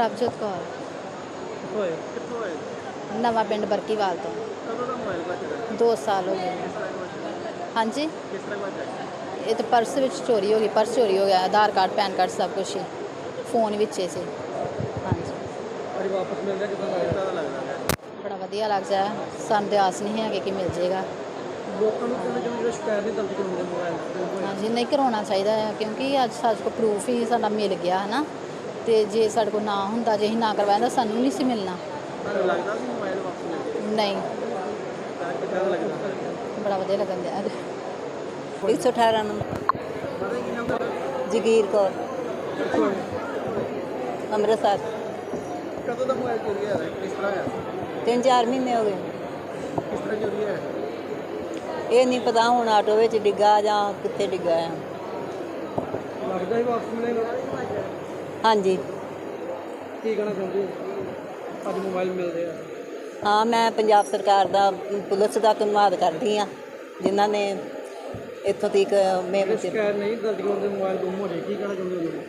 ਪ੍ਰਭਜੋਤ ਕੌਰ। ਆਏ? ਕਿੱਥੋਂ ਆਏ? ਨਵਾਂ ਪਿੰਡ ਬਰਕੀਵਾਲ ਤੋਂ। ਕਦੋਂ ਦਾ ਮੋਬਾਈਲ ਬਚਦਾ 2 ਸਾਲ ਹੋ ਗਏ। ਹਾਂਜੀ? ਕਿਸ ਤਰ੍ਹਾਂ ਬਚਦਾ ਇਹ ਤਾਂ ਪਰਸ ਵਿੱਚ ਚੋਰੀ ਹੋ ਗਈ ਪਰਸ ਚੋਰੀ ਹੋ ਗਿਆ ਆਧਾਰ ਕਾਰਡ ਪੈਨ ਕਾਰਡ ਸਭ ਕੁਝ ਹੀ। ਫੋਨ ਵਿੱਚ ਹੀ ਸੀ। ਹਾਂਜੀ। ਅਰੇ ਵਾਪਸ ਮਿਲ ਗਿਆ ਕਿਦਾਂ ਲੱਗਦਾ ਤਾਂ ਲੱਗਦਾ? ਹੈ ਬੜਾ ਵਧੀਆ ਲੱਗਦਾ ਹੈ। ਸਾਨੂੰ ਤੇ ਆਸ ਨਹੀਂ ਹੈਗੀ ਕਿ ਮਿਲ ਜੇਗਾ ਲੋਕਾਂ ਨੂੰ ਕਹਿੰਦੇ ਜਿਵੇਂ ਜਿਹੜਾ ਸ਼ਿਕਾਇਤ ਨਹੀਂ ਦਰਜ ਕਰਾਉਂਦੇ ਮੋਬਾਈਲ? ਤੇ ਹਾਂਜੀ ਨਹੀਂ ਕਰਾਉਣਾ ਚਾਹੀਦਾ ਹੈ ਕਿਉਂਕਿ ਅੱਜ ਸਾਡੇ ਕੋਲ ਪ੍ਰੂਫ ਹੀ ਸਾਡਾ ਮਿਲ ਗਿਆ ਹੈ ਨਾ ਤੇ ਜੇ ਸਾਡੇ ਕੋਲ ਨਾ ਹੁੰਦਾ ਜੇ ਅਸੀਂ ਨਾ ਕਰਵਾਇਆ ਤਾਂ ਸਾਨੂੰ ਨਹੀਂ ਸੀ ਮਿਲਣਾ। ਤੁਹਾਨੂੰ ਲੱਗਦਾ ਸੀ ਮੋਬਾਈਲ ਵਾਪਸ ਮਿਲ ਗਿਆ? ਨਹੀਂ। ਤਾਂ ਕਿਦਾਂ ਦਾ ਲੱਗਦਾ? ਬੜਾ ਵਧੀਆ ਲੱਗਣ ਦਿਆ। 118 ਨੰਬਰ। ਪਤਾ ਕੀ ਨਾਮ ਦਾ ਜਗੀਰ ਕੌਰ? ਅੰਮ੍ਰਿਤਸਰ। ਕਦੋਂ ਦਾ ਮੋਬਾਈਲ ਚੋਰੀ ਹੋਇਆ? ਹੈ? ਕਿਸ ਤਰ੍ਹਾਂ ਹੋਇਆ? ਤਿੰਨ ਚਾਰ ਮਹੀਨੇ ਹੋ ਗਏ। ਕਿਸ ਤਰ੍ਹਾਂ ਚੋਰੀ ਹੋਇਆ? ਹੈ? ਇਹ ਨਹੀਂ ਪਤਾ ਹੁਣ ਆਟੋ ਵਿੱਚ ਡਿੱਗਾ ਜਾਂ ਕਿੱਥੇ ਡਿੱਗਾ ਆ। ਲੱਗਦਾ ਹੀ ਵਾਪਸ ਮਿਲੇਗਾ ਹਾਂਜੀ। ਕੀ ਕਹਿਣਾ ਚਾਹੁੰਦੇ ਹੋ? ਅੱਜ ਮੋਬਾਈਲ ਮਿਲਦੇ ਆ। ਹਾਂ ਮੈਂ ਪੰਜਾਬ ਸਰਕਾਰ ਦਾ ਪੁਲਿਸ ਦਾ ਧੰਨਵਾਦ ਕਰਦੀ ਆ ਜਿਨ੍ਹਾਂ ਨੇ ਇੱਥੋਂ ਤੱਕ ਮੇਰੇ ਤੇ ਸ਼ਿਕਾਇਤ ਨਹੀਂ ਦਰਜ ਕਰਾਉਂਦੇ ਮੋਬਾਈਲ ਗੁੰਮ ਹੋ ਜਾਏ ਕੀ ਕਹਿਣਾ ਚਾਹੁੰਦੇ ਹੋ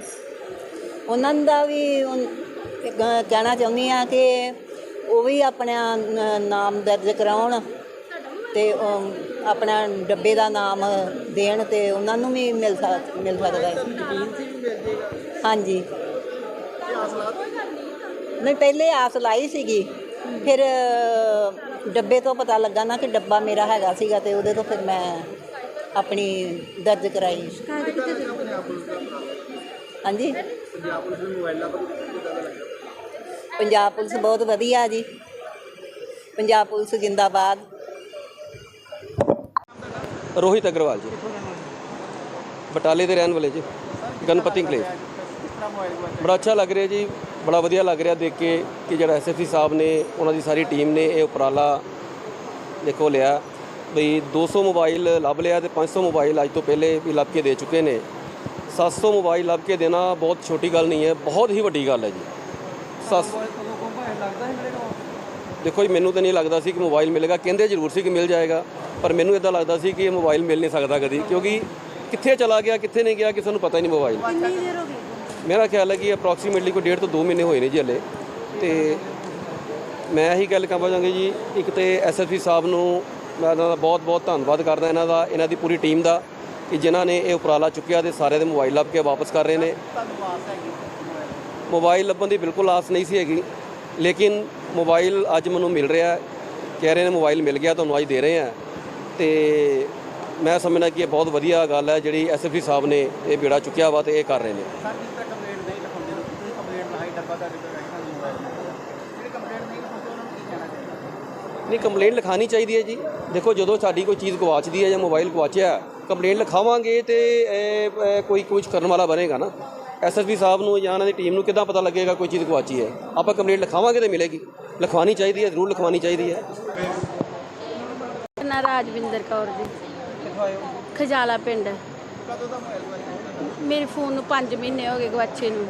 ਉਹਨਾਂ ਦਾ ਵੀ ਕਹਿਣਾ ਚਾਹੁੰਦੀ ਆ ਕਿ ਉਹ ਵੀ ਆਪਣਾ ਨਾਮ ਦਰਜ ਕਰਾਉਣ ਤੇ ਆਪਣਾ ਡੱਬੇ ਦਾ ਨਾਮ ਦੇਣ ਤੇ ਉਹਨਾਂ ਨੂੰ ਵੀ ਮਿਲ ਸਕ ਮਿਲ ਸਕਦਾ ਹੈ। ਹਾਂਜੀ। ਨਹੀਂ, ਪਹਿਲੇ ਆਸ ਲਾਈ ਸੀਗੀ। ਫਿਰ ਡੱਬੇ ਤੋਂ ਪਤਾ ਲੱਗਾ ਨਾ ਕਿ ਡੱਬਾ ਮੇਰਾ ਹੈਗਾ ਸੀਗਾ ਤੇ ਉਹਦੇ ਤੋਂ ਫਿਰ ਮੈਂ ਆਪਣੀ ਦਰਜ ਕਰਾਈ। ਹਾਂਜੀ? ਪੰਜਾਬ ਪੁਲਿਸ ਬਹੁਤ ਵਧੀਆ ਜੀ। ਪੰਜਾਬ ਪੁਲਿਸ ਜਿੰਦਾਬਾਦ। ਰੋਹਿਤ ਅਗਰਵਾਲ ਜੀ। ਬਟਾਲੇ ਦੇ ਰਹਿਣ ਵਾਲੇ ਜੀ। ਗਣਪਤੀ ਕਲੇਵ ਕਿਸ ਤਰ੍ਹਾਂ ਮੋਬਾਈਲ ਬਚਦਾ ਬੜਾ ਅੱਛਾ ਲੱਗ ਰਿਹਾ ਜੀ ਬੜਾ ਵਧੀਆ ਲੱਗ ਰਿਹਾ ਦੇਖ ਕੇ ਕਿ ਜਿਹੜਾ ਐਸਐਸਪੀ ਸਾਹਿਬ ਨੇ ਉਹਨਾਂ ਦੀ ਸਾਰੀ ਟੀਮ ਨੇ ਇਹ ਉਪਰਾਲਾ ਦੇਖੋ ਲਿਆ। ਬਈ 200 ਮੋਬਾਈਲ ਲੱਭ ਲਿਆ ਤੇ 500 ਮੋਬਾਈਲ ਅੱਜ ਤੋਂ ਪਹਿਲੇ ਵੀ ਲੱਭ ਕੇ ਦੇ ਚੁੱਕੇ ਨੇ। 700 ਮੋਬਾਈਲ ਲੱਭ ਕੇ ਦੇਣਾ ਬਹੁਤ ਛੋਟੀ ਗੱਲ ਨਹੀਂ ਹੈ ਬਹੁਤ ਹੀ ਵੱਡੀ ਗੱਲ ਹੈ ਜੀ। ਮਿਲੇਗਾ ਦੇਖੋ ਜੀ ਮੈਨੂੰ ਤਾਂ ਨਹੀਂ ਲੱਗਦਾ ਸੀ ਕਿ ਮੋਬਾਈਲ ਮਿਲੇਗਾ। ਕਹਿੰਦੇ ਜ਼ਰੂਰ ਸੀ ਕਿ ਮਿਲ ਜਾਏਗਾ ਪਰ ਮੈਨੂੰ ਇਦਾਂ ਲੱਗਦਾ ਸੀ ਕਿ ਇਹ ਮੋਬਾਈਲ ਮਿਲ ਨਹੀਂ ਸਕਦਾ ਕਦੀ ਕਿਉਂਕਿ ਕਿੱਥੇ ਚਲਾ ਗਿਆ ਕਿੱਥੇ ਨਹੀਂ ਗਿਆ ਕਿਸੇ ਨੂੰ ਪਤਾ ਹੀ ਨਹੀਂ ਮੋਬਾਈਲ। ਕਿੰਨੀ ਦੇਰ ਹੋ ਗਈ? ਮੇਰਾ ਖਿਆਲ ਹੈ ਕਿ ਅਪਰੋਕਸੀਮੇਟਲੀ ਕੋਈ ਡੇਢ ਤੋਂ 2 ਮਹੀਨੇ ਹੋਏ ਨੇ ਜੀ ਹਲੇ। ਤੇ ਮੈਂ ਇਹੀ ਗੱਲ ਕਹਾਂ ਚਾਹਾਂਗਾ ਜੀ, ਇੱਕ ਤੇ ਐਸਐਸਪੀ ਸਾਹਿਬ ਨੂੰ ਮੈਂ ਇਹਨਾਂ ਦਾ ਬਹੁਤ ਬਹੁਤ ਧੰਨਵਾਦ ਕਰਦਾ ਇਹਨਾਂ ਦਾ, ਇਹਨਾਂ ਦੀ ਪੂਰੀ ਟੀਮ ਦਾ, ਕਿ ਜਿਨ੍ਹਾਂ ਨੇ ਇਹ ਉਪਰਾਲਾ ਚੁੱਕਿਆ ਤੇ ਸਾਰੇ ਦੇ ਮੋਬਾਈਲ ਲੱਭ ਕੇ ਵਾਪਸ ਕਰ ਰਹੇ ਨੇ। ਮੋਬਾਈਲ ਲੱਭਣ ਦੀ ਬਿਲਕੁਲ ਆਸ ਨਹੀਂ ਸੀ ਹੈਗੀ, ਲੇਕਿਨ ਮੋਬਾਈਲ ਅੱਜ ਮੈਨੂੰ ਮਿਲ ਰਿਹਾ ਕਹਿ ਰਹੇ ਨੇ ਮੋਬਾਈਲ ਮਿਲ ਗਿਆ, ਤੁਹਾਨੂੰ ਅੱਜ ਦੇ ਰਹੇ ਆ ਤੇ ਮੈਂ ਸਮਝਣਾ ਕਿ ਇਹ ਬਹੁਤ ਵਧੀਆ ਗੱਲ ਹੈ, ਜਿਹੜੀ ਐਸਐਫਸੀ ਸਾਹਿਬ ਨੇ ਇਹ ਬੇੜਾ ਚੁੱਕਿਆ ਵਾ ਤੇ ਇਹ ਕਰ ਰਹੇ ਨੇ ਸਰ ਜਿਸ ਤਰ੍ਹਾਂ ਕੰਪਲੇਂਟ ਨਹੀਂ ਲਿਖਾਉਂਦੇ ਲੋਕ ਤੁਸੀਂ ਜਿਹੜੇ ਕੰਪਲੇਂਟ ਨਹੀਂ ਲਿਖਾਉਂਦੇ ਉਹਨਾਂ ਨੂੰ ਕੀ ਕਹਿਣਾ ਚਾਹੀਦਾ? ਨਹੀਂ ਕੰਪਲੇਂਟ ਲਿਖਾਣੀ ਚਾਹੀਦੀ ਹੈ ਜੀ। ਦੇਖੋ ਜਦੋਂ ਸਾਡੀ ਕੋਈ ਚੀਜ਼ ਗਵਾਚਦੀ ਹੈ ਜਾਂ ਮੋਬਾਈਲ ਗਵਾਚਿਆ ਕੰਪਲੇਂਟ ਲਿਖਾਵਾਂਗੇ ਤੇ ਕੋਈ ਕੁਝ ਕਰਨ ਵਾਲਾ ਬਣੇਗਾ ਨਾ। ਐਸਐਸਪੀ ਸਾਹਿਬ ਨੂੰ ਜਾਂ ਉਹਨਾਂ ਦੀ ਟੀਮ ਨੂੰ ਕਿੱਦਾਂ ਪਤਾ ਲੱਗੇਗਾ ਕੋਈ ਚੀਜ਼ ਗਵਾਚੀ ਹੈ? ਆਪਾਂ ਕੰਪਲੇਂਟ ਲਿਖਾਵਾਂਗੇ ਤੇ ਮਿਲੇਗੀ। ਲਿਖਵਾਣੀ ਚਾਹੀਦੀ ਹੈ ਜ਼ਰੂਰ ਲਿਖਵਾਣੀ ਚਾਹੀਦੀ ਹੈ। ਨਾ ਰਾਜਵਿੰਦਰ ਕੌਰ ਜੀ। ਖਜਾਲਾ ਪਿੰਡ। ਮੇਰੇ ਫੋਨ ਨੂੰ 5 ਮਹੀਨੇ ਹੋ ਗਏ ਗਵਾਚੇ ਨੂੰ।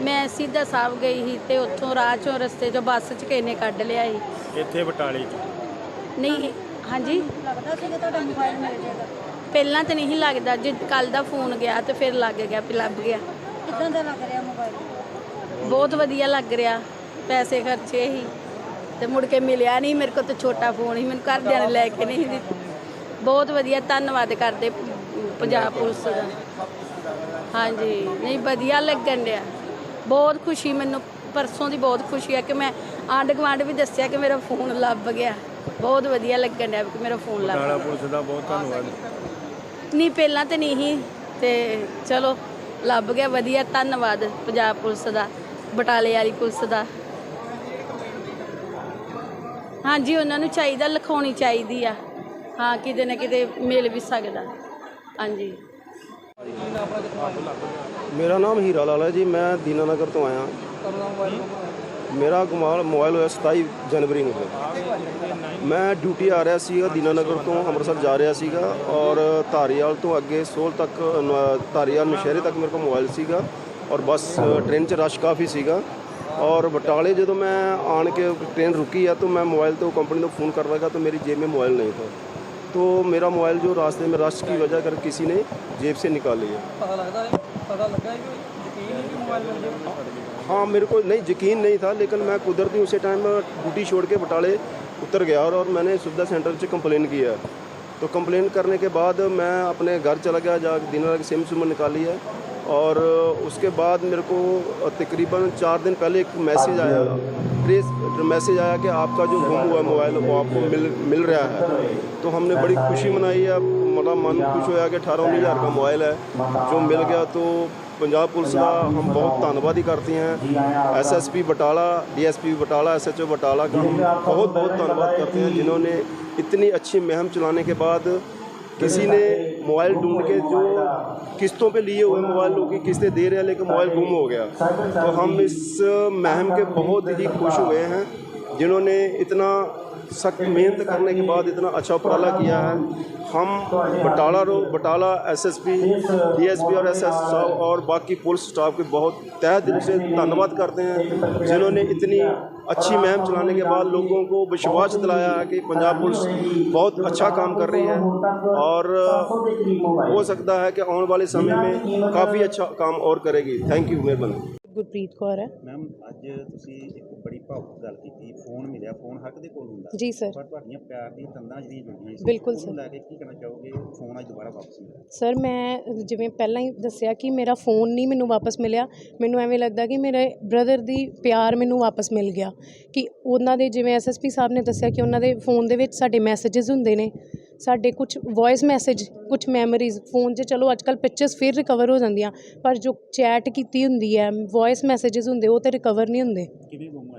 ਮੈਂ ਸਿੱਧਾ ਸਾਹਿਬ ਗਈ ਸੀ ਤੇ ਉੱਥੋਂ ਰਾਹ ਚੋਂ ਰਸਤੇ ਚੋਂ ਬੱਸ 'ਚ ਕਿਸੇ ਨੇ ਕੱਢ ਲਿਆ ਸੀ। ਇੱਥੇ ਬਟਾਲੇ 'ਚ? ਨਹੀਂ ਹਾਂਜੀ। ਲੱਗਦਾ ਸੀਗਾ ਤੁਹਾਡਾ ਮੋਬਾਈਲ ਮਿਲ ਜਾਏਗਾ ਪਹਿਲਾਂ ਤਾਂ ਨਹੀਂ ਲੱਗਦਾ ਜੇ ਕੱਲ ਦਾ ਫੋਨ ਗਿਆ ਤੇ ਫਿਰ ਲੱਗ ਗਿਆ ਵੀ ਲੱਭ ਗਿਆ। ਕਿੱਦਾਂ ਦਾ ਲੱਗ ਰਿਹਾ ਮੋਬਾਈਲ ਬਹੁਤ ਵਧੀਆ ਲੱਗ ਰਿਹਾ ਪੈਸੇ ਖਰਚੇ ਹੀ ਤੇ ਮੁੜ ਕੇ ਮਿਲਿਆ ਨਹੀਂ ਮੇਰੇ ਕੋਲ ਤਾਂ ਛੋਟਾ ਫੋਨ ਸੀ ਮੈਨੂੰ ਘਰਦਿਆਂ ਨੇ ਲੈ ਕੇ ਨਹੀਂ ਦਿੱਤਾ। ਬਹੁਤ ਵਧੀਆ ਧੰਨਵਾਦ ਕਰਦੇ ਪੰਜਾਬ ਪੁਲਿਸ ਦਾ। ਹਾਂਜੀ ਨਹੀਂ ਵਧੀਆ ਲੱਗਣ ਡਿਆ। ਬਹੁਤ ਖੁਸ਼ੀ ਮੈਨੂੰ ਪਰਸੋਂ ਦੀ ਬਹੁਤ ਖੁਸ਼ੀ ਹੈ ਕਿ ਮੈਂ ਆਂਢ ਗੁਆਂਢ ਵੀ ਦੱਸਿਆ ਕਿ ਮੇਰਾ ਫੋਨ ਲੱਭ ਗਿਆ। ਬਹੁਤ ਵਧੀਆ ਲੱਗਣ ਡਿਆ ਕਿ ਮੇਰਾ ਫੋਨ ਲੱਭ ਗਿਆ। ਪੁਲਿਸ ਦਾ ਬਹੁਤ ਧੰਨਵਾਦ। ਨਹੀਂ ਪਹਿਲਾਂ ਤੇ ਨਹੀਂ ਸੀ ਤੇ ਚਲੋ ਲੱਭ ਗਿਆ ਵਧੀਆ ਧੰਨਵਾਦ ਪੰਜਾਬ ਪੁਲਿਸ ਦਾ ਬਟਾਲੇ ਵਾਲੀ ਪੁਲਿਸ ਦਾ। ਹਾਂਜੀ ਉਹਨਾਂ ਨੂੰ ਚਾਹੀਦਾ ਲਿਖਾਉਣੀ ਚਾਹੀਦੀ ਆ। ਹਾਂ ਕਿਤੇ ਨਾ ਕਿਤੇ ਮਿਲ ਵੀ ਸਕਦਾ। ਹਾਂਜੀ। ਮੇਰਾ ਨਾਮ ਹੀਰਾ ਲਾਲ ਹੈ ਜੀ ਮੈਂ ਦੀਨਾਨਗਰ ਤੋਂ ਆਇਆ ਕਦੋਂ ਦਾ ਮੋਬਾਈਲ ਗੁੰਮ ਹੋਇਆ ਮੇਰਾ ਕਮਾਲ ਮੋਬਾਈਲ ਹੋਇਆ 27 ਜਨਵਰੀ ਨੂੰ ਹੋਇਆ ਮੈਂ ਡਿਊਟੀ ਆ ਰਿਹਾ ਸੀਗਾ ਦੀਨਾਨਗਰ ਤੋਂ ਅੰਮ੍ਰਿਤਸਰ ਜਾ ਰਿਹਾ ਸੀਗਾ ਔਰ ਧਾਰੀਵਾਲ ਤੋਂ ਅੱਗੇ ਸੋਲ ਤੱਕ ਨ- ਧਾਰੀਵਾਲ ਨਸ਼ਹਿਰੇ ਤੱਕ ਮੇਰੇ ਕੋਲ ਮੋਬਾਈਲ ਸੀਗਾ ਔਰ ਬੱਸ ਟ੍ਰੇਨ 'ਚ ਰਸ਼ ਕਾਫੀ ਸੀਗਾ ਔਰ ਬਟਾਲੇ ਜਦੋਂ ਮੈਂ ਆਣ ਕੇ ट्रेन रुकी है तो मैं मोबाइल तो कंपनी को फ़ोन कर लगा तो मेरी जेब में मोबाइल नहीं था तो मेरा मोबाइल जो रास्ते में रश की वजह कर किसी ने जेब से निकाल लिया हाँ मेरे को नहीं यकीन नहीं था लेकिन मैं कुदरती उसी टाइम ड्यूटी छोड़ के बटाले उतर गया और, मैंने सुविधा सेंटर से कंप्लेन किया। तो कंप्लेन करने के बाद मैं अपने घर चला गया जा दिन सिम सुम निकाली है। और उसके बाद मेरे को तकरीबन चार दिन पहले एक मैसेज आया प्रेस मैसेज आया कि आपका जो गुम हुआ मोबाइल वो आपको मिल मिल रहा है। तो हमने बड़ी खुशी मनाई है। मतलब मन खुश होया कि अठारह, उन्नीस हज़ार का मोबाइल है। जो मिल गया तो पंजाब पुलिस का हम बहुत धन्यवाद ही। करते हैं SSP Batala DSP Batala SHO Batala का हम बहुत बहुत धन्यवाद करते हैं, जिन्होंने इतनी अच्छी मुहिम चलाने के बाद किसी ने मोबाइल ढूंढ के जो किस्तों पे लिए हुए मोबाइल लोग की किस्तें दे रहे हैं लेकिन मोबाइल गुम हो गया तो हम इस मुहिम के बहुत ही खुश हुए हैं जिन्होंने इतना सख्त मेहनत करने के बाद इतना अच्छा उपराला किया है। हम बटाला रो बटाला एसएसपी डीएसपी और एसएस साहब और बाकी पुलिस स्टाफ के बहुत तहे दिल से धन्यवाद करते हैं, जिन्होंने इतनी अच्छी मुहिम चलाने के बाद लोगों को विश्वास दिलाया है कि पंजाब पुलिस बहुत अच्छा काम कर रही है। और, हो सकता है कि आने वाले समय में काफ़ी अच्छा काम और करेगी। थैंक यू मेहरबानी। ਗੁਰਪ੍ਰੀਤ ਕੌਰ ਹੈ। ਮੈਮ ਅੱਜ ਤੁਸੀਂ ਇੱਕ ਬੜੀ ਭਾਵੁਕ ਗੱਲ ਕੀਤੀ। ਫੋਨ ਮਿਲਿਆ। ਫੋਨ ਹੱਕ ਦੇ ਕੋਲ ਹੁੰਦਾ। ਜੀ ਸਰ ਪਰ ਤੁਹਾਡੀਆਂ ਪਿਆਰ ਦੀਆਂ ਤੰਦਾਂ ਜਿਹੜੀਆਂ ਜੁੜੀਆਂ ਸੀ ਬਿਲਕੁਲ ਸਰ। ਲੈ ਕੇ ਕੀ ਕਹਿਣਾ ਚਾਹੋਗੇ? ਫੋਨ ਅੱਜ ਦੁਬਾਰਾ ਵਾਪਸ ਮਿਲਿਆ। ਸਰ ਮੈਂ ਜਿਵੇਂ ਪਹਿਲਾਂ ਹੀ ਦੱਸਿਆ ਕਿ ਮੇਰਾ ਫੋਨ ਨਹੀਂ ਮੈਨੂੰ ਵਾਪਸ ਮਿਲਿਆ। ਮੈਨੂੰ ਐਵੇਂ ਲੱਗਦਾ ਕਿ ਮੇਰੇ ਬ੍ਰਦਰ ਦੀ ਪਿਆਰ ਮੈਨੂੰ ਵਾਪਸ ਮਿਲ ਗਿਆ। ਕਿ ਉਹਨਾਂ ਦੇ ਜਿਵੇਂ ਐਸਐਸਪੀ ਸਾਹਿਬ ਨੇ ਦੱਸਿਆ ਕਿ ਉਹਨਾਂ ਦੇ ਫੋਨ ਦੇ ਵਿੱਚ ਸਾਡੇ ਮੈਸੇजेस ਹੁੰਦੇ ਨੇ। ਸਾਡੇ ਕੁਝ ਵੌਇਸ ਮੈਸੇਜ ਕੁਝ ਮੈਮਰੀਜ਼ ਫੋਨ 'ਚ ਚਲੋ ਅੱਜ ਅੱਜਕੱਲ ਪਿਕਚਰਸ ਫਿਰ ਰਿਕਵਰ ਹੋ ਜਾਂਦੀਆਂ, ਪਰ ਜੋ ਚੈਟ ਕੀਤੀ ਹੁੰਦੀ ਹੈ ਵੌਇਸ ਮੈਸੇजेस ਹੁੰਦੇ, ਉਹ ਤੇ ਰਿਕਵਰ ਨਹੀਂ ਹੁੰਦੇ। ਕਿਵੇਂ ਗੁੰਮ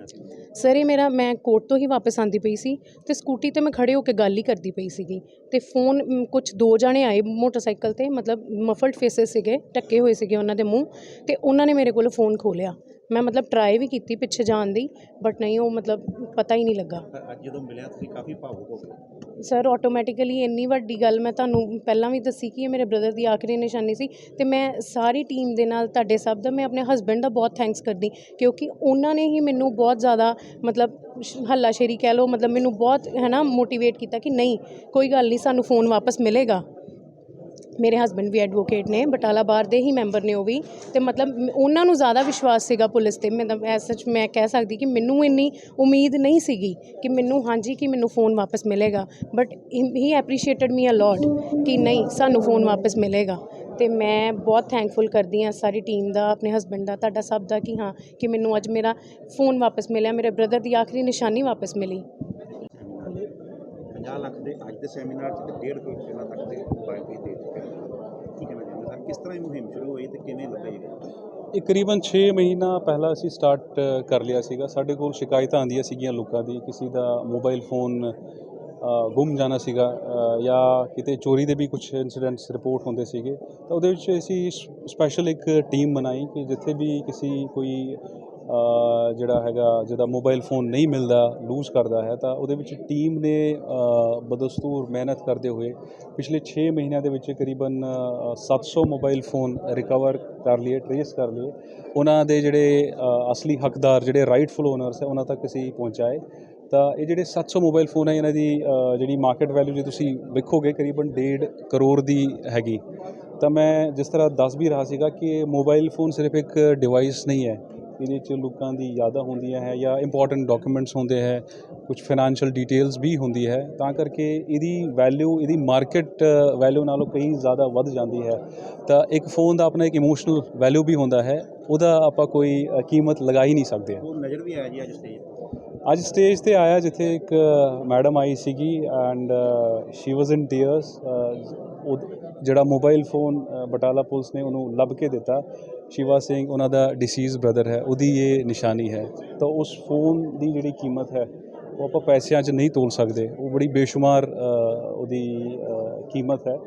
ਸਰ ਇਹ ਮੇਰਾ ਮੈਂ ਕੋਰਟ ਤੋਂ ਹੀ ਵਾਪਸ ਆਂਦੀ ਪਈ ਸੀ ਤੇ ਸਕੂਟੀ ਤੇ ਮੈਂ ਖੜੇ ਹੋ ਕੇ ਗੱਲ ਹੀ ਕਰਦੀ ਪਈ ਸੀਗੀ ਤੇ ਫੋਨ ਕੁਝ ਦੋ ਜਾਣੇ ਆਏ ਮੋਟਰਸਾਈਕਲ ਤੇ ਮਤਲਬ ਮਫਲਡ ਫੇਸਸ ਸੀਗੇ ਢੱਕੇ ਹੋਏ ਸੀਗੇ ਉਹਨਾਂ ਦੇ ਮੂੰਹ ਤੇ ਉਹਨਾਂ ਨੇ ਮੇਰੇ ਕੋਲ ਫੋਨ ਖੋਲਿਆ ਮੈਂ ਮਤਲਬ ਟਰਾਈ ਵੀ ਕੀਤੀ ਪਿੱਛੇ ਜਾਣ ਦੀ ਬਟ ਨਹੀਂ ਉਹ ਮਤਲਬ ਪਤਾ ਹੀ ਨਹੀਂ ਲੱਗਾ। ਅੱਜ ਜਦੋਂ ਮਿਲਿਆ ਤੁਸੀਂ ਕਾਫੀ ਭਾਵੁਕ ਹੋ ਗਏ। ਸਰ ਆਟੋਮੈਟਿਕਲੀ ਇੰਨੀ ਵੱਡੀ ਗੱਲ ਮੈਂ ਤੁਹਾਨੂੰ ਪਹਿਲਾਂ ਵੀ ਦੱਸੀ ਕਿ ਇਹ ਮੇਰੇ ਬ੍ਰਦਰ ਦੀ ਆਖਰੀ ਨਿਸ਼ਾਨੀ ਸੀ ਤੇ ਮੈਂ ਸਾਰੀ ਟੀਮ ਦੇ ਨਾਲ ਤੁਹਾਡੇ ਸਭ ਦਾ ਮੈਂ ਆਪਣੇ ਹਸਬੈਂਡ ਦਾ ਬਹੁਤ ਥੈਂਕਸ ਕਰਦੀ ਕਿਉਂਕਿ ਉਹਨਾਂ ਨੇ ਹੀ ਮੈਨੂੰ ਬਹੁਤ ਜ਼ਿਆਦਾ ਮਤਲਬ ਹੱਲਾਸ਼ੇਰੀ ਕਹਿ ਲਓ, ਮਤਲਬ ਮੈਨੂੰ ਬਹੁਤ ਹੈ ਨਾ ਮੋਟੀਵੇਟ ਕੀਤਾ ਕਿ ਨਹੀਂ, ਕੋਈ ਗੱਲ ਨਹੀਂ, ਸਾਨੂੰ ਫੋਨ ਵਾਪਸ ਮਿਲੇਗਾ। ਮੇਰੇ ਹਸਬੈਂਡ ਵੀ ਐਡਵੋਕੇਟ ਨੇ, ਬਟਾਲਾ ਬਾਰ ਦੇ ਹੀ ਮੈਂਬਰ ਨੇ ਉਹ ਵੀ। ਤੇ ਮਤਲਬ ਉਹਨਾਂ ਨੂੰ ਜ਼ਿਆਦਾ ਵਿਸ਼ਵਾਸ ਸੀਗਾ ਪੁਲਿਸ ਤੇ। ਮਤਲਬ ਐਸ ਸੱਚ ਮੈਂ ਕਹਿ ਸਕਦੀ ਕਿ ਮੈਨੂੰ ਇੰਨੀ ਉਮੀਦ ਨਹੀਂ ਸੀਗੀ ਕਿ ਮੈਨੂੰ, ਹਾਂਜੀ, ਕਿ ਮੈਨੂੰ ਫੋਨ ਵਾਪਸ ਮਿਲੇਗਾ। ਬਟ ਹੀ ਐਪਰੀਸ਼ੀਏਟਡ ਮੀ ਅ ਲੋਟ ਕਿ ਨਹੀਂ, ਸਾਨੂੰ ਫੋਨ ਵਾਪਸ ਮਿਲੇਗਾ। ਤੇ ਮੈਂ ਬਹੁਤ ਥੈਂਕਫੁਲ ਕਰਦੀ ਹਾਂ ਸਾਰੀ ਟੀਮ ਦਾ ਆਪਣੇ ਹਸਬੈਂਡ ਦਾ ਤੁਹਾਡਾ ਸਭ ਦਾ ਕਿ ਹਾਂ ਕਿ ਮੈਨੂੰ ਅੱਜ ਮੇਰਾ ਫੋਨ ਵਾਪਸ ਮਿਲਿਆ ਮੇਰੇ ਬ੍ਰਦਰ ਦੀ ਆਖਰੀ ਨਿਸ਼ਾਨੀ ਵਾਪਸ ਮਿਲੀ। 50 ਲੱਖ ਦੇ ਅੱਜ ਦੇ ਸੈਮੀਨਾਰ 'ਚ ਤੇ 1.5 ਕਰੋੜ ਰੁਪਏ ਤੱਕ ਦੇ ਮੋਬਾਈਲ ਤੁਸੀਂ ਦੇ ਚੁੱਕੇ ਹੋ। ਕੀ ਕਹਿਣਾ ਚਾਹੁੰਦੇ ਸਰ ਕਿਸ ਤਰ੍ਹਾਂ ਇਹ ਮੁਹਿੰਮ ਸ਼ੁਰੂ ਹੋਈ ਤੇ ਕਿਵੇਂ ਲੱਗਾ ਜੀ ਇਹ ਕਰੀਬਨ 6 ਮਹੀਨਾ ਪਹਿਲਾਂ ਅਸੀਂ ਸਟਾਰਟ ਕਰ ਲਿਆ ਸੀਗਾ। ਸਾਡੇ ਕੋਲ ਸ਼ਿਕਾਇਤਾਂ ਆਉਂਦੀਆਂ ਸੀਗੀਆਂ ਲੋਕਾਂ ਦੀ ਕਿਸੇ ਦਾ ਮੋਬਾਈਲ ਫੋਨ ਗੁੰਮ ਜਾਣਾ ਸੀਗਾ। ਜਾਂ ਕਿਤੇ ਚੋਰੀ ਦੇ ਵੀ ਕੁਝ ਇਨਸੀਡੈਂਟਸ ਰਿਪੋਰਟ ਹੁੰਦੇ ਸੀਗੇ। ਤਾਂ ਉਹਦੇ ਵਿੱਚ ਅਸੀਂ ਸਪੈਸ਼ਲ ਇੱਕ ਟੀਮ ਬਣਾਈ ਕਿ ਜਿੱਥੇ ਵੀ ਕਿਸੇ ਕੋਈ ਜਿਹੜਾ ਹੈਗਾ ਜਿਹਦਾ ਮੋਬਾਈਲ ਫੋਨ ਨਹੀਂ ਮਿਲਦਾ ਲੂਜ਼ ਕਰਦਾ ਹੈ ਤਾਂ ਉਹਦੇ ਵਿੱਚ ਟੀਮ ਨੇ ਬਦਸਤੂਰ ਮਿਹਨਤ ਕਰਦੇ ਹੋਏ ਪਿਛਲੇ 6 ਮਹੀਨਿਆਂ ਦੇ ਵਿੱਚ ਕਰੀਬਨ ਅ, 700 ਮੋਬਾਈਲ ਫੋਨ ਰਿਕਵਰ ਕਰ ਲਏ ਟਰੇਸ ਕਰ ਲਏ। ਉਹਨਾਂ ਦੇ ਜਿਹੜੇ ਅਸਲੀ ਹੱਕਦਾਰ ਜਿਹੜੇ ਰਾਈਟਫੁਲ ਓਨਰਸ ਹੈ ਉਹਨਾਂ ਤੱਕ ਅਸੀਂ ਪਹੁੰਚਾਏ। ਤਾਂ ਇਹ ਜਿਹੜੇ 700 ਮੋਬਾਈਲ ਫੋਨ ਹੈ, ਇਹਨਾਂ ਦੀ ਜਿਹੜੀ ਮਾਰਕੀਟ ਵੈਲਿਊ ਜੇ ਤੁਸੀਂ ਵੇਖੋਗੇ, ਕਰੀਬਨ 1.5 ਕਰੋੜ ਦੀ ਹੈਗੀ। ਤਾਂ ਮੈਂ ਜਿਸ ਤਰ੍ਹਾਂ ਦੱਸ ਵੀ ਰਿਹਾ ਸੀਗਾ ਕਿ ਮੋਬਾਈਲ ਫੋਨ ਸਿਰਫ ਇੱਕ ਡਿਵਾਈਸ ਨਹੀਂ ਹੈ। ਇਹਦੇ 'ਚ ਲੋਕਾਂ ਦੀ ਯਾਦਾਂ ਹੁੰਦੀਆਂ ਹੈ ਜਾਂ ਇੰਪੋਰਟੈਂਟ ਡਾਕੂਮੈਂਟਸ ਹੁੰਦੇ ਹੈ ਕੁਝ ਫਾਈਨੈਂਸ਼ੀਅਲ ਡੀਟੇਲਸ ਵੀ ਹੁੰਦੀ ਹੈ। ਤਾਂ ਕਰਕੇ ਇਹਦੀ ਵੈਲਿਊ ਇਹਦੀ ਮਾਰਕੀਟ ਵੈਲਿਊ ਨਾਲੋਂ ਕਈ ਜ਼ਿਆਦਾ ਵੱਧ ਜਾਂਦੀ ਹੈ। ਤਾਂ ਇੱਕ ਫੋਨ ਦਾ ਆਪਣਾ ਇੱਕ ਇਮੋਸ਼ਨਲ ਵੈਲਿਊ ਵੀ ਹੁੰਦਾ ਹੈ, ਉਹਦਾ ਆਪਾਂ ਕੋਈ ਕੀਮਤ ਲਗਾ ਹੀ ਨਹੀਂ ਸਕਦੇ। ਉਹ ਨਜ਼ਰ ਵੀ ਆਇਆ ਜੀ ਅੱਜ ਸਟੇਜ ਅੱਜ ਸਟੇਜ ਤੇ ਆਇਆ ਜਿੱਥੇ ਇੱਕ ਮੈਡਮ ਆਈ ਸੀਗੀ and she was in tears ਉਹ ਜਿਹੜਾ ਮੋਬਾਈਲ ਫੋਨ ਬਟਾਲਾ ਪੁਲਿਸ ਨੇ ਉਹਨੂੰ ਲੱਭ ਕੇ ਦਿੱਤਾ ਸ਼ਿਵਾ ਸਿੰਘ ਉਹਨਾਂ ਦਾ ਡਿਸੀਜ਼ ਬ੍ਰਦਰ ਹੈ, ਉਹਦੀ ਇਹ ਨਿਸ਼ਾਨੀ ਹੈ। ਤਾਂ ਉਸ ਫੋਨ ਦੀ ਜਿਹੜੀ ਕੀਮਤ ਹੈ, ਉਹ ਆਪਾਂ ਪੈਸਿਆਂ 'ਚ ਨਹੀਂ ਤੋਲ ਸਕਦੇ, ਉਹ ਬੜੀ ਬੇਸ਼ੁਮਾਰ ਉਹਦੀ ਕੀਮਤ ਹੈ।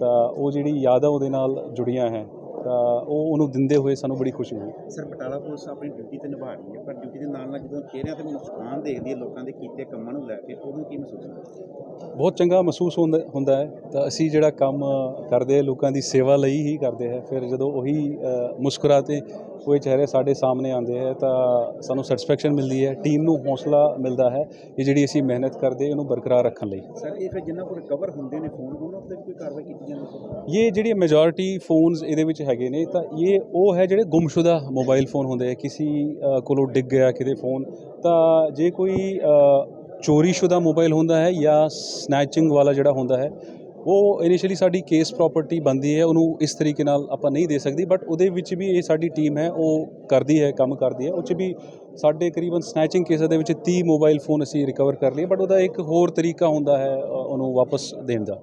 ਤਾਂ ਉਹ ਜਿਹੜੀ ਯਾਦਾਂ ਉਹਦੇ ਨਾਲ ਜੁੜੀਆਂ ਹੈ। ਤਾਂ ਉਹ ਉਹਨੂੰ ਦਿੰਦੇ ਹੋਏ ਸਾਨੂੰ ਬੜੀ ਖੁਸ਼ੀ ਹੋਈ। ਸਰ ਬਟਾਲਾ ਪੁਲਿਸ ਆਪਣੀ ਡਿਊਟੀ ਤੇ ਨਿਭਾ ਰਹੀ ਹੈ ਪਰ ਡਿਊਟੀ ਦੇ ਨਾਲ ਨਾਲ ਜਦੋਂ ਚਿਹਰਿਆਂ ਤੇ ਮੁਸਕਾਨ ਦੇਖਦੀ ਹੈ ਲੋਕਾਂ ਦੇ ਕੀਤੇ ਕੰਮਾਂ ਨੂੰ ਲੈ ਕੇ ਉਦੋਂ ਕੀ ਮਹਿਸੂਸ ਹੁੰਦਾ? ਬਹੁਤ ਚੰਗਾ ਮਹਿਸੂਸ ਹੁੰਦਾ ਹੈ। ਤਾਂ ਅਸੀਂ ਜਿਹੜਾ ਕੰਮ ਕਰਦੇ ਹਾਂ ਲੋਕਾਂ ਦੀ ਸੇਵਾ ਲਈ ਹੀ ਕਰਦੇ ਹਾਂ। ਫਿਰ ਜਦੋਂ ਉਹੀ ਮੁਸਕਰਾਤੇ ਇਹ ਚਿਹਰੇ ਸਾਡੇ ਸਾਹਮਣੇ ਆਉਂਦੇ ਹੈ ਤਾਂ ਸਾਨੂੰ ਸੈਟੀਸਫੈਕਸ਼ਨ ਮਿਲਦੀ ਹੈ। ਟੀਮ ਨੂੰ ਹੌਸਲਾ ਮਿਲਦਾ ਹੈ ਕਿ ਜਿਹੜੀ ਅਸੀਂ ਮਿਹਨਤ ਕਰਦੇ ਇਹਨੂੰ ਬਰਕਰਾਰ ਰੱਖਣ ਲਈ। ਸਰ ਇਹ ਫਿਰ ਜਿੰਨਾ ਕੋਲ ਰਿਕਵਰ ਹੁੰਦੇ ਨੇ ਫੋਨ ਉਹਨਾਂ ਤੇ ਕੋਈ ਕਾਰਵਾਈ ਕੀਤੀ ਜਾਂਦੀ ਹੈ? ਇਹ ਜਿਹੜੀ ਮੈਜੋਰਿਟੀ ਫੋਨਸ ਇਹਦੇ ਵਿੱਚ ਹੈਗੇ ਨੇ, ਤਾਂ ਇਹ ਉਹ ਹੈ ਜਿਹੜੇ ਗੁੰਮਸ਼ੁਦਾ ਮੋਬਾਈਲ ਫੋਨ ਹੁੰਦੇ ਆ, ਕਿਸੇ ਕੋਲੋਂ ਡਿੱਗ ਗਿਆ ਕਿਤੇ ਫੋਨ, ਤਾਂ ਜੇ ਕੋਈ ਚੋਰੀਸ਼ੁਦਾ ਮੋਬਾਈਲ ਹੁੰਦਾ ਹੈ ਜਾਂ ਸਨੈਚਿੰਗ ਵਾਲਾ ਜਿਹੜਾ ਹੁੰਦਾ ਹੈ, ਉਹ ਇਨੀਸ਼ੀਅਲੀ ਸਾਡੀ ਕੇਸ ਪ੍ਰਾਪਰਟੀ ਬਣਦੀ ਹੈ, ਉਹਨੂੰ ਇਸ ਤਰੀਕੇ ਨਾਲ ਆਪਾਂ ਨਹੀਂ ਦੇ ਸਕਦੀ ਬਟ ਉਹਦੇ ਵਿੱਚ ਵੀ ਇਹ ਸਾਡੀ ਟੀਮ ਹੈ, ਉਹ ਕਰਦੀ ਹੈ, ਕੰਮ ਕਰਦੀ ਹੈ, ਉਹ 'ਚ ਵੀ ਸਾਡੇ ਕਰੀਬਨ ਸਨੈਚਿੰਗ ਕੇਸਾਂ ਦੇ ਵਿੱਚ 30 ਮੋਬਾਈਲ ਫੋਨ ਅਸੀਂ ਰਿਕਵਰ ਕਰ ਲਏ ਬਟ ਉਹਦਾ ਇੱਕ ਹੋਰ ਤਰੀਕਾ ਹੁੰਦਾ ਹੈ ਉਹਨੂੰ ਵਾਪਸ ਦੇਣ ਦਾ।